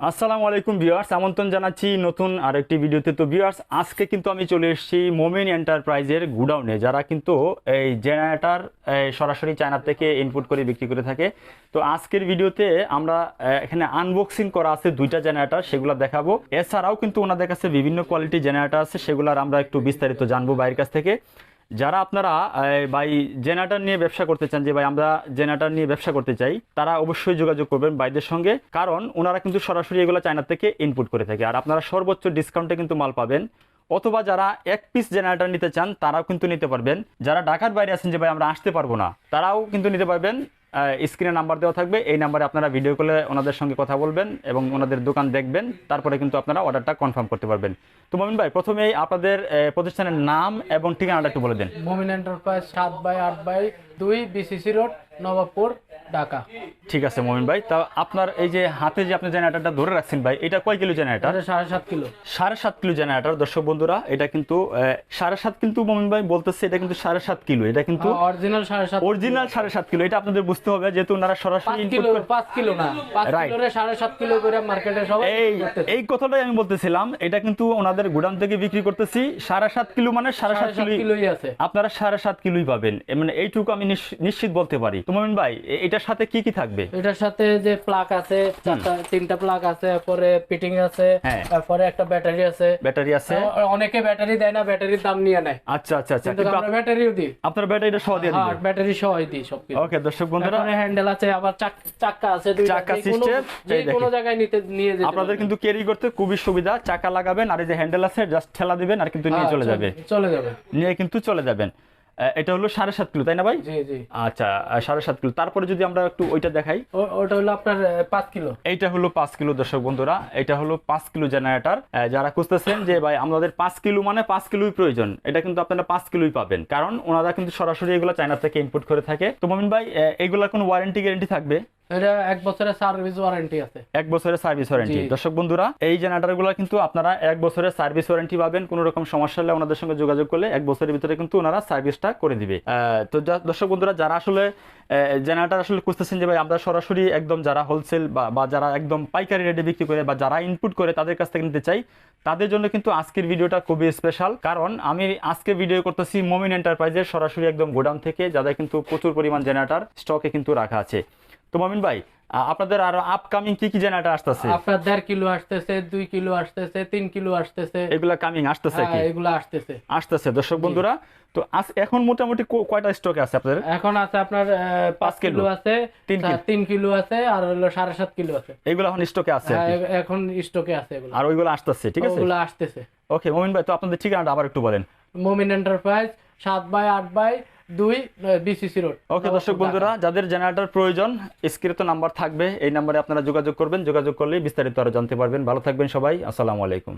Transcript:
আসসালামু আলাইকুম ভিউয়ার্স, আমন্ত্রণ জানাচ্ছি নতুন আরেকটি ভিডিওতে। তো ভিউয়ার্স, আজকে কিন্তু আমি চলে এসেছি মোমেন এন্টারপ্রাইজের গুডাউনে, যারা কিন্তু এই জেনারেটার সরাসরি চায়না থেকে ইনপুট করে বিক্রি করে থাকে। তো আজকের ভিডিওতে আমরা এখানে আনবক্সিং করা আছে দুইটা জেনারেটার, সেগুলো দেখাবো। এছাড়াও কিন্তু ওনাদের কাছে বিভিন্ন কোয়ালিটি জেনারেটার আছে, সেগুলোর আমরা একটু বিস্তারিত জানব বাইরের কাছ থেকে। যারা আপনারা ভাই, জেনারেটর নিয়ে ব্যবসা করতে চান, যে ভাই আমরা জেনারেটার নিয়ে ব্যবসা করতে চাই, তারা অবশ্যই যোগাযোগ করবেন ভাইদের সঙ্গে। কারণ ওনারা কিন্তু সরাসরি এগুলো চায়না থেকে ইনপুট করে থাকে। আর আপনারা সর্বোচ্চ ডিসকাউন্টে কিন্তু মাল পাবেন। অথবা যারা এক পিস জেনারেটার নিতে চান, তারাও কিন্তু নিতে পারবেন। যারা ঢাকার বাইরে আছেন, যে ভাই আমরা আসতে পারব না, তারাও কিন্তু নিতে পারবেন। স্ক্রিনে নাম্বার দেওয়া থাকবে। এই নাম্বারে আপনারা ভিডিও কলে ওনাদের সঙ্গে কথা বলবেন এবং ওনাদের দোকান দেখবেন। তারপরে কিন্তু আপনারা অর্ডারটা কনফার্ম করতে পারবেন। তো মমিন ভাই, প্রথমেই আপনাদের প্রতিষ্ঠানের নাম এবং ঠিকানাটা একটু বলে দেন। মোমিন এন্টারপ্রাইজ সাত বাই আট বাই দুই বিসিসি রোড নবাবপুর ঢাকা ঠিক আছে মমিন ভাই তা আপনার এই যে হাতে যে আপনি জেনারেটরটা ধরে রাখছেন ভাই এটা কয় কিলো জেনারেটর এটা সাড়ে সাত কিলো সাড়ে সাত কিলো জেনারেটর দর্শক বন্ধুরা এটা কিন্তু সাড়ে সাত কিন্তু মমিন ভাই বলতেছে এটা কিন্তু সাড়ে সাত কিলো এটা কিন্তু অরিজিনাল সাড়ে সাত অরিজিনাল সাড়ে সাত কিলো এটা আপনাদের বুঝতে হবে যেহেতু ওনারা সরাসরি পাঁচ কিলো পাঁচ কিলো না পাঁচ Right. সাড়ে সাত কিলো করে মার্কেটে সবাই এই এই কথাটাই আমি বলতেছিলাম এটা কিন্তু ওনাদের গুদাম থেকে বিক্রি করতেছি সাড়ে সাত কিলো মানে সাড়ে সাত কিলো কিলোই আছে আপনারা সাড়ে সাত কিলোই পাবেন মানে এইটুকু আমি নিশ- নিশ্চিত বলতে পারি তো মমিন ভাই এ- এটার সাথে কি কি থাকবে? এটার সাথে যে প্লাগ আছে তিনটা প্লাগ আছে তারপরে ফিটিং আছে হ্যাঁ। তারপরে একটা ব্যাটারি আছে। ব্যাটারি আছে? অনেকে ব্যাটারি দেয় না ব্যাটারির দাম নিয়ে নেয়। আচ্ছা আচ্ছা আচ্ছা। আমরা ব্যাটারিও দিই। আপ- আপনার ব্যাটারিটা সহ দিয়ে হ্যাঁ দিবেন। ব্যাটারি সহই দিই সবকিছু। ওকে দর্শক বন্ধুরা। হ্যান্ডেল আছে আবার চাক- আছে দুই চাকা সিস্টেম যে কোনো জায়গায় নিতে নিয়ে যেতে আপনাদের কিন্তু ক্যারি করতে খুবই সুবিধা। চাকা লাগাবেন আর এই যে হ্যান্ডেল আছে জাস্ট ঠেলা দিবেন আর কিন্তু নিয়ে হ্যাঁ, চলে যাবে। চলে যাবে। নিয়ে কিন্তু চলে যাবেন। এটা হলো সাড়ে সাত কিলো তাই না ভাই? জি জি। আচ্ছা সাড়ে সাত কিলো। তারপরে যদি আমরা একটু ওইটা দেখাই। ওটা হলো আপনার পাঁচ কিলো। এইটা হলো পাঁচ কিলো দর্শক বন্ধুরা। এটা হলো পাঁচ কিলো জেনারেটর। যারা খুঁজতেছেন যে ভাই আমাদের পাঁচ কিলো মানে পাঁচ কিলোই প্রয়োজন এটা কিন্তু আপনারা পাঁচ কিলোই পাবেন। কারণ ওনারা কিন্তু সরাসরি এগুলো চায়না থেকে ইনপুট করে থাকে। তো মমিন ভাই এগুলা কোনো ওয়ারেন্টি গ্যারেন্টি থাকবে? এটা এক বছরের সার্ভিস ওয়ারেন্টি আছে। এক বছরের সার্ভিস ওয়ারেন্টি। দর্শক বন্ধুরা এই জেনারেটরগুলো কিন্তু আপনারা এক বছরের সার্ভিস ওয়ারেন্টি পাবেন কোনো রকম সমস্যা হলে ওনাদের সঙ্গে যোগাযোগ করলে এক বছরের ভিতরে কিন্তু ওনারা সার্ভিসটা করে দিবে। তো দর্শক বন্ধুরা যারা আসলে জেনারেটর আসলে খুঁজতেছেন যে ভাই আমরা সরাসরি একদম যারা হোলসেল বা বা যারা একদম পাইকারি রেটে বিক্রি করে বা যারা ইনপুট করে তাদের কাছ থেকে নিতে চাই তাদের জন্য কিন্তু আজকের ভিডিওটা খুবই স্পেশাল কারণ আমি আজকে ভিডিও করতেছি মোমিন এন্টারপ্রাইজের সরাসরি একদম গোডাউন থেকে যাদের কিন্তু প্রচুর পরিমাণ জেনারেটর স্টকে কিন্তু রাখা আছে। তো মমিন ভাই আপনাদের আরও আপকামিং কি কি জেনারেটর আসতেছে? আপনার দেড় কিলো আসতেছে দুই কিলো আসতেছে তিন কিলো আসতেছে। এগুলা কামিং আসতেছে কি? হ্যাঁ, এগুলো আসতেছে। আসতেছে দর্শক বন্ধুরা। তো আজ এখন মোটামুটি কয়টা স্টকে আছে আপনাদের? এখন আছে আপনার পাঁচ কিলো, আছে তিন কিলো। আছে আর হলো সাড়ে সাত কিলো আছে। এগুলো এখন স্টকে আছে হ্যাঁ, কি। এখন স্টকে আছে এগুলো। আর ওইগুলো আসতেছে ঠিক আছে? ওগুলো আসতেছে। ওকে মোমিন ভাই তো আপনাদের ঠিকানাটা আবার একটু বলেন। মোমিন এন্টারপ্রাইজ সাত বাই আট বাই দুই বিসিসি রোড ওকে দর্শক বন্ধুরা যাদের জেনারেটর প্রয়োজন স্ক্রিনে নাম্বার থাকবে এই নাম্বারে আপনারা যোগাযোগ করবেন যোগাযোগ করলে বিস্তারিত আরও জানতে পারবেন। ভালো থাকবেন সবাই আসসালামু আলাইকুম।